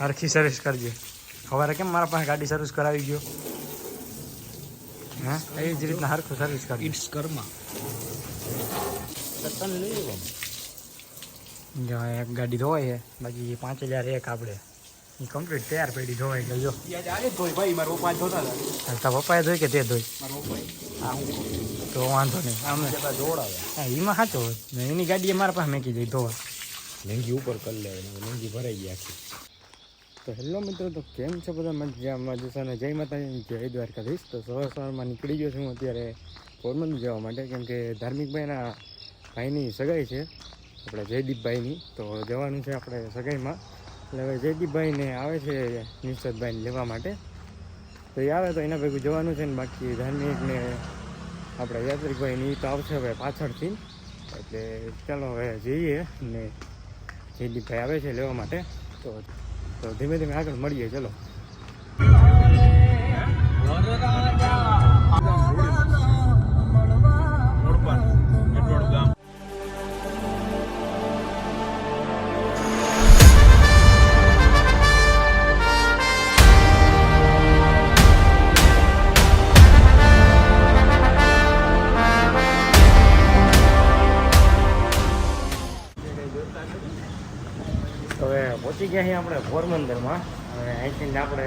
હરખી સર્વિસ કરજે. સવારે કેમ મારા પાસે ગાડી સર્વિસ કરાવી ગયો? હા? એ જ રીતના હરખું સર્વિસ કરજે. It's karma. જો એક ગાડી ધોવાય છે. બાકી પાંચ હજાર એક આપણે એ કમ્પ્લીટ તૈયાર પડી ધોવાઈ ગયો જો. તારા પપ્પાએ ધોઈ કે તે ધોઈ? મારા પપ્પા હા તો વાંધો નહીં. આમ હા એમાં સાચો હોય. એની ગાડી મારા પાસે મેકી જઈ ધોવા. લેંગી ઉપર કરી લે લેંગી ભરાઈ ગઈ આખી. તો હેલો મિત્રો, તો કેમ છો બધા? મજામાં જશો અને જય માતાજી જય દ્વારકાધીશ. તો સવાર સવારમાં નીકળી ગયો છું હું અત્યારે પોરબંદર જવા માટે, કેમ કે ધાર્મિકભાઈના ભાઈની સગાઈ છે, આપણે જયદીપભાઈની. તો જવાનું છે આપણે સગાઈમાં. એટલે હવે જયદીપભાઈને આવે છે નિશ્ચતભાઈને લેવા માટે. તો એ આવે તો એના ભેગું જવાનું છે ને બાકી ધાર્મિકને આપણા યાત્રિકભાઈની તો આવશે હવે પાછળથી. એટલે ચાલો હવે જઈએ ને જયદીપભાઈ આવે છે લેવા માટે. તો તો ધીમે ધીમે આગળ મળીએ ચલો. પહોંચી ગયા આપણે પોરબંદરમાં અને અહીંથી આપણે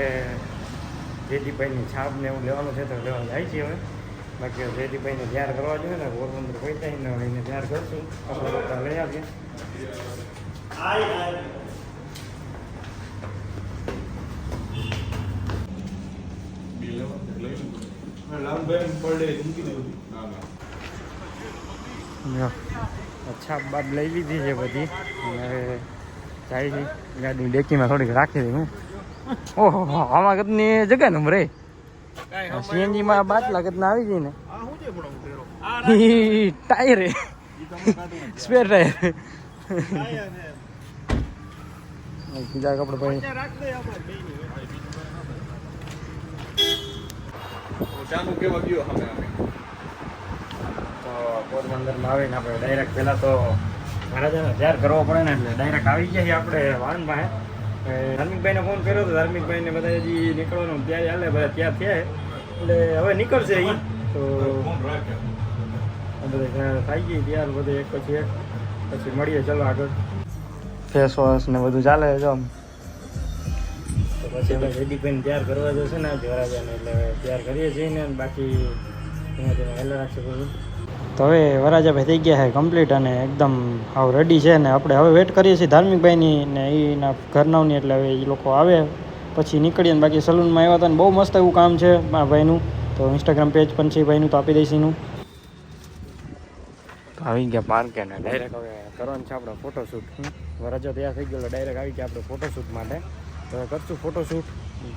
જેદીભાઈની છાપ ને એવું લેવાનું છે તો લેવા જાય છે હવે. બાકી હવે જયદીપભાઈને તૈયાર કરવા જોઈએ ને પોરબંદર પહોંચાય ને હવે એને તૈયાર કરશું. આપણે લોકો લઈ આવીએ. છાપ બાદ લઈ લીધી છે બધી. અને જાય છે. ગાડી ડેકીમાં થોડીક રાખી દઈ હું. ઓહો આમાં કદની જગ્યા નંબર એ સીએનજી માં બાટલા કદના આવી જાય ને. ટાયર એ. Spare tyre. બીજા કપડે ભાઈ. ચાનું કેવા ગયો અમે? અમે પોરબંદરમાં આવીને આપણે ડાયરેક્ટ પહેલાં તો મહારાજાને તૈયાર કરવો પડે ને એટલે ડાયરેક્ટ આવી ગયા આપણે વાહન પાસે ધાર્મિકભાઈને ફોન કર્યો હતો ધાર્મિકભાઈને બધા હજી નીકળવાનું ત્યારે હાલે બધા ત્યાં થયા એટલે હવે નીકળશે એ તો બધા થઈ ગઈ ત્યાર બધું એક પછી એક. પછી મળીએ ચલો આગળ. ફેસ વોશ ને બધું ચાલે તો પછી હવે જયદીપભાઈને તૈયાર કરવા જશે ને વરાજાને એટલે તૈયાર કરીએ છીએ ને બાકી ધીમે ધીમે હેલા રાખશે બધું. તો હવે વરાજાભાઈ થઈ ગયા છે કમ્પ્લીટ અને એકદમ હાવ રેડી છે ને આપણે હવે વેટ કરીએ છીએ ધાર્મિકભાઈની ને એના ઘરનાવની એટલે હવે એ લોકો આવે, પછી નીકળીએ ને બાકી સલૂનમાં આવ્યા હતા ને બહુ મસ્ત એવું કામ છે મારા ભાઈનું. તો ઇન્સ્ટાગ્રામ પેજ પણ છે ભાઈનું, તો આપી દઈશ એનું. આવી ગયા પાર્કે ને ડાયરેક્ટ હવે કરવાનું છે આપણે ફોટોશૂટ વરાજા તૈયાર થઈ ગયો ડાયરેક્ટ આવી ગયા આપણે ફોટોશૂટ માટે. તો હવે કરશું ફોટોશૂટ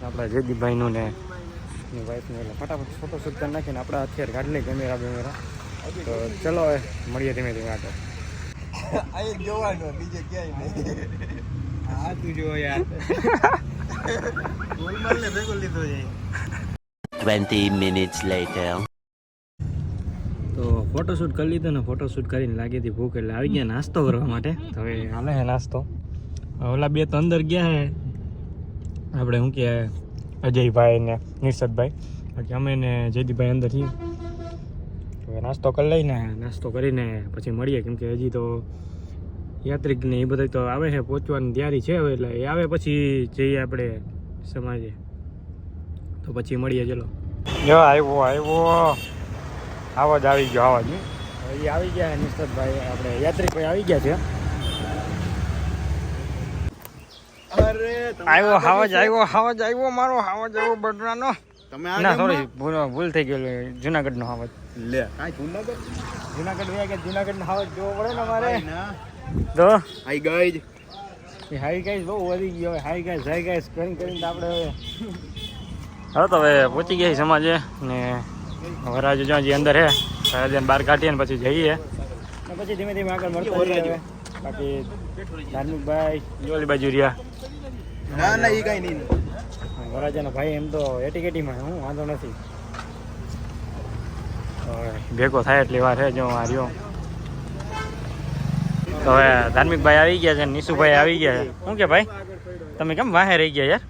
આપણા જયદીપભાઈનું ને એની વાઈફનું એટલે ફટાફટ ફોટોશૂટ કરી નાખીને આપણે અત્યારે કાઢી લઈએ કેમેરા બેમેરા તો ચલો હવે મળીએ ધીમે ધીમે આગળ. જોવાનો બીજે ક્યાંય નહીં. હા તું જો યાર. ગોલમાલ ને ભેગો લીધો છે. 20 minutes later. તો ફોટોશૂટ કરી લીધો ને ફોટોશૂટ કરીને લાગી હતી ભૂખ એટલે આવી ગયા નાસ્તો કરવા માટે. તો હવે હાલે હે નાસ્તો. ઓલા બે તો અંદર ગયા હે. આપણે શું કહે અજયભાઈ ને નિર્ષદભાઈ બાકી અમે ને જયદીપભાઈ અંદર છીએ. હવે નાસ્તો કરી લઈને નાસ્તો કરીને પછી મળીએ. કેમ કે હજી તો યાત્રિક ને એ બધા તો આવે છે પહોંચવાની તૈયારી છે હવે એટલે એ આવે પછી જઈએ આપણે સમાજે. તો પછી મળીએ ચલો. જો આવ્યો આવ્યો આવાજ આવી ગયો આવાજ હજી આવી ગયા નિસ્તતભાઈ આપણે યાત્રિકભાઈ આવી ગયા છે. અરે આવ્યો હાવજ આવ્યો હાવજ આવ્યો મારો હાવજ આવ્યો બટરાનો. તમે ના સોરી ભૂલ ભૂલ થઈ ગયેલું જુનાગઢનો હાવજ લે. કાઈ જુનાગઢ? જુનાગઢ કે ગયા જુનાગઢનો હવે જોવો પડે ને અમારે? ના. તો? હાઈ ગાઈઝ એ હાઈ ગાઈઝ બહુ વધી ગયો હવે. હાઈ ગાઈઝ હાઈ ગાઈઝ કરીને કરીને આપણે હવે હવે તો હવે પહોંચી ગયા સમાજે ને વરાજ જ્યાં જે અંદર હે રાજાને બહાર કાઢીએ ને પછી જઈએ. ને પછી ધીમે ધીમે આગળ મળતો હવે. બાકી ધાર્મિકભાઈ જોલી બાજુ રહ્યા. ના ના એ કાંઈ નહીં. વરાજાનો ભાઈ એમ તો એટીકેટીમાં હું વાંધો નથી. ભેગો થાય એટલી વાર છે જો આ રહ્યો. તો હવે ધાર્મિકભાઈ આવી ગયા છે નિશુભાઈ આવી ગયા છે. શું કે ભાઈ? તમે કેમ વાહે રહી ગયા યાર?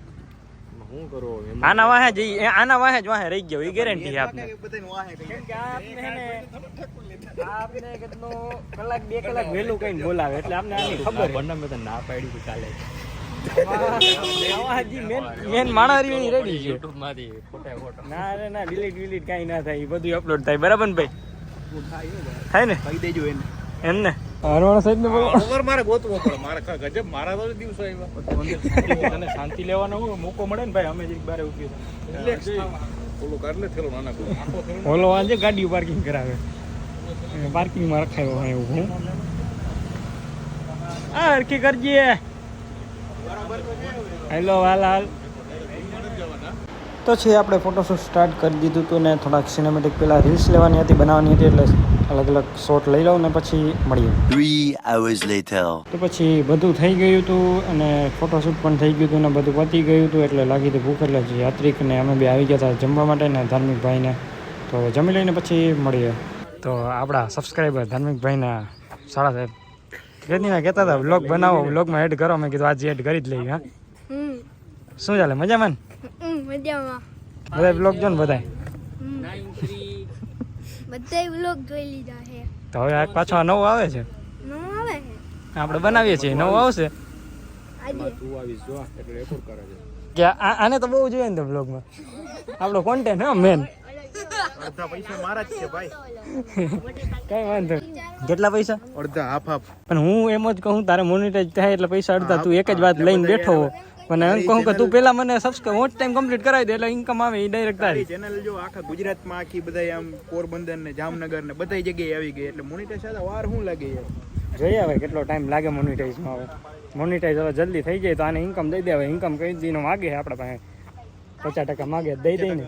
આના વાહે જ આના વાહે જ વાહે રહી ગયો એ ગેરંટી છે આપને. બધાને વાહે કઈ કેમ કે આપને આપને કેટલો કલાક બે કલાક વહેલું કઈ બોલાવે એટલે આપને આની ખબર બંને મેં તો ના પાડી કાલે મેન મેન માણારી રેડી છે. યુટ્યુબમાંથી ફોટા ફોટો. ના રે ના ડિલીટ ડિલીટ કાંઈ ના થાય. બધું અપલોડ થાય. બરાબર ને ભાઈ? થાય ને? કહી દેજો એને. એમ ને? હરવાણા સાહેબ ને બોલો. મારે ગોતવો પડે. મારે કા ગજબ મારા તો દિવસો આવ્યા. તને શાંતિ લેવાનો હોય, મોકો મળે ને ભાઈ? અમે જરીક બારે ઊભી રિલેક્સ ઓલું કરલે થેલો નાના કોઈ ઓલો આજે ગાડી પાર્કિંગ કરાવે. પાર્કિંગમાં રખાયો હોય એવું હું? આ હરકી કરજે. હેલો હાલ હાલ. તો છે આપણે ફોટોશૂટ સ્ટાર્ટ કરી દીધું હતું ને થોડાક સિનેમેટિક પહેલાં રીલ્સ લેવાની હતી બનાવવાની હતી એટલે અલગ અલગ શોટ લઈ લઉં ને પછી મળીએ. Three hours later. તો પછી બધું થઈ ગયું હતું અને ફોટોશૂટ પણ થઈ ગયું હતું ને બધું પતી ગયું હતું એટલે લાગી હતી ભૂખ એટલે યાત્રિક યાત્રિકને અમે બે આવી ગયા હતા જમવા માટે ને ધાર્મિક ભાઈને તો જમી લઈને પછી મળીએ. તો આપણા સબસ્ક્રાઈબર ધાર્મિક ભાઈના સારા સાહેબ કેટલી કહેતા હતા વ્લોગ બનાવો વ્લોગમાં એડ કરો. મેં કીધું આજે એડ કરી જ લઈએ હા. શું ચાલે? મજામાં ને? મજામાં. બધા વ્લોગ જો ને બધા બધાય વ્લોગ જોઈ લીધા છે. તો હવે આ પાછો આ નવો આવે છે? નવો આવે છે? આપણે બનાવીએ છીએ નવો આવશે? આજે. તું આવીશ જો એટલે રેકોર્ડ કરે છે કે આ- આને તો બહુ જોઈએ ને તો વ્લોગમાં આપણો કોન્ટેન્ટ હા મેન અડધા પૈસા મારા જ છે ભાઈ. કઈ વાંધો નહીં. કેટલા પૈસા? અડધા હાફ હાફ. પણ હું એમ જ કહું તારે મોનિટાઈઝ થાય એટલે પૈસા અડધા તું એક જ વાત લઈને બેઠો હો. એમ કહું કે તું પેલા મને સબસ્ક્રાઈબ વોચ ટાઈમ કમ્પ્લીટ કરાવી દે એટલે ઇન્કમ આવે એ ડાયરેક્ટ તારી ચેનલ જો આખા ગુજરાતમાં આખી બધા આમ પોરબંદર ને જામનગર ને બધી જગ્યાએ આવી ગઈ એટલે મોનિટાઈઝ વાર શું લાગે યાર? જોઈએ હવે કેટલો ટાઈમ લાગે મોનિટાઈઝમાં હવે. મોનિટાઈઝ હવે જલ્દી થઈ જાય તો આને ઇન્કમ દઈ દે હવે ઇન્કમ કઈ દીનો માગે છે આપણા પાસે? પચાસ ટકા માગે દઈ દઈ ને.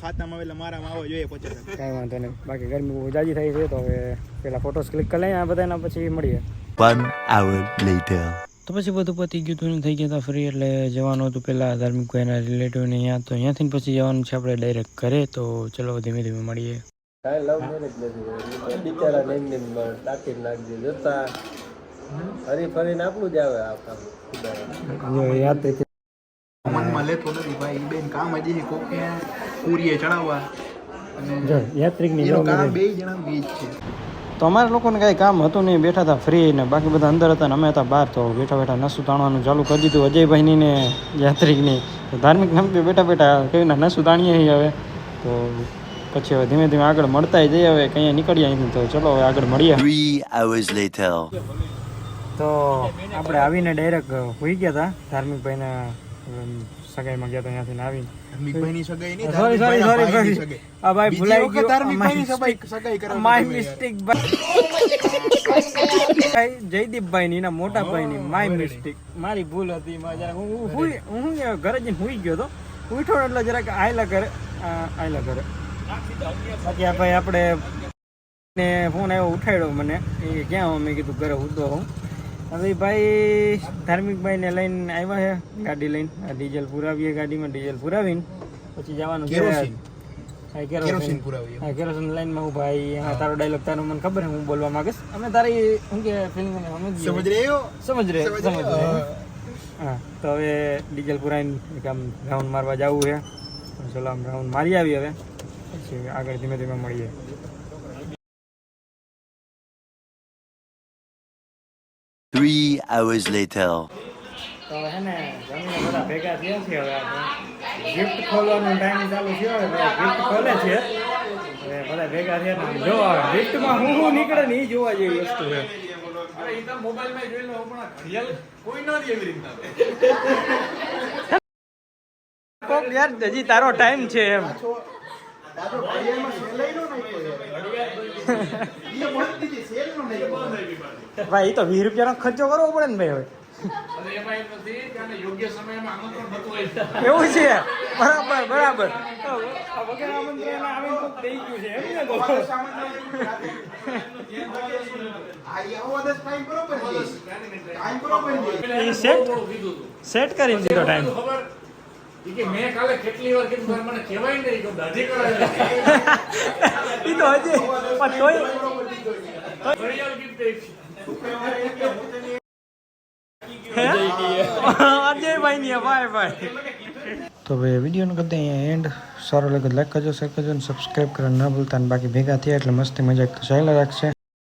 ખાતામાં એટલે મારામાં આવવા જોઈએ પચાસ. કાંઈ વાંધો નહીં. બાકી ગરમી બહુ જાજી થઈ છે તો હવે પેલા ફોટોસ ક્લિક કરી લઈએ આ બધાના પછી મળીએ. One hour later. તો પછી બધું પતી ગયું હતું થઈ ગયા હતા ફ્રી એટલે જવાનું હતું પહેલાં ધાર્મિક કોઈના રિલેટિવને અહીંયા તો અહીંયાથી પછી જવાનું છે આપણે ડાયરેક્ટ ઘરે તો ચલો ધીમે ધીમે મળીએ. બિચારા ટાંકી નાખજે જતા હરી ફરીને આપણું જ આવે આ યાદ મનમાં લેતો નથી ભાઈ બેન કામ હજી કોકે પૂરીએ ચડાવવા. જો યાત્રિકની કામ બે જણા બે છે. તો અમારા લોકોને કાંઈ કામ હતું નહીં બેઠા હતા ફ્રી ને બાકી બધા અંદર હતા ને અમે હતા બહાર તો બેઠા બેઠા નસું તાણવાનું ચાલુ કરી દીધું. અજયભાઈની ને યાત્રિકની. તો ધાર્મિક નમકે બેઠા બેઠા કઈ ના નસું તાણીએ હવે. તો પછી હવે ધીમે ધીમે આગળ મળતા જઈએ હવે કંઈ નીકળીએ અહીંથી તો ચલો હવે આગળ મળીએ. તો આપણે આવીને ડાયરેક્ટ હોઈ ગયા હતા ધાર્મિકભાઈને સગાઈમાં ગયા આવીને. ધાર્મિકભાઈની સગાઈ નહીં, સોરી સોરી આ ભાઈ ભૂલાઈ ગયો. સગાઈ- સગાઈ માય મિસ્ટેક ભાઈ. જયદીપભાઈ ની મોટા ભાઈ ની માય મિસ્ટેક મારી ભૂલ હતી હું હું હું ઘરે જઈને હુઈ ગયો તો. ઉઠો એટલે જરાક આયલા કરે આયલા કરે બાકી આ ભાઈ આપણે ને ફોન આવ્યો ઉઠાડ્યો મને. એ ક્યાં હું? મેં કીધું ઘરે ઉદો હું. હવે ભાઈ ધાર્મિકભાઈ ને લઈને આવ્યા છે ગાડી લઈને. આ ડીઝલ પુરાવીએ ગાડીમાં ડીઝલ પુરાવીને. પછી જવાનું છે. હા, કેરોસીન. હા કેરોસીન લાઈનમાં હું ભાઈ એમાં તારો ડાયલોગ તારો મને ખબર છે હું બોલવા માંગીશ. અમે તારી શું કે ફિલ્મ સમજ રહે સમજ રહે હા? તો હવે ડીઝલ પુરાવીને એક આમ રાઉન્ડ મારવા જવું છે. ચલો આમ રાઉન્ડ મારી આવી હવે. પછી આગળ ધીમે ધીમે મળીએ. Three hours later. તો હે ને જમીને બધા ભેગા થયા છે હવે આપણે ગિફ્ટ ખોલવાનો ટાઈમ ચાલુ થયો હવે બધા ગિફ્ટ ખોલે છે હવે બધા ભેગા થયા ને જો ગિફ્ટમાં હું શું નીકળે ને એ જોવા જેવી વસ્તુ છે કોક યાર હજી તારો ટાઈમ છે એમ દાદો ઘડિયાળમાં સેલાઈ નો નાખ્યો યાર. ઈ બંધ દીધી, સેલ નો. ભાઈ એ તો વીસ રૂપિયાનો ખર્ચો કરવો પડે ને ભાઈ હવે. એવું છે? બરાબર બરાબર. સેટ સેટ કરી દીધો ટાઈમ મેં કાલે કેટલી વાર કીધું મને કહેવાય નહીં તો દાઢી કરાવે એ તો હજી પણ તોય અજયભાઈ ની બાય બાય તો ભાઈ વિડીયોનો કદે અહીંયા એન્ડ સારો લાગે લાઈક કરજો શેર કરજો અને સબસ્ક્રાઈબ કરવાનું ના ભૂલતા અને બાકી ભેગા થયા એટલે મસ્તી મજાક ચાલ્યા રાખશે.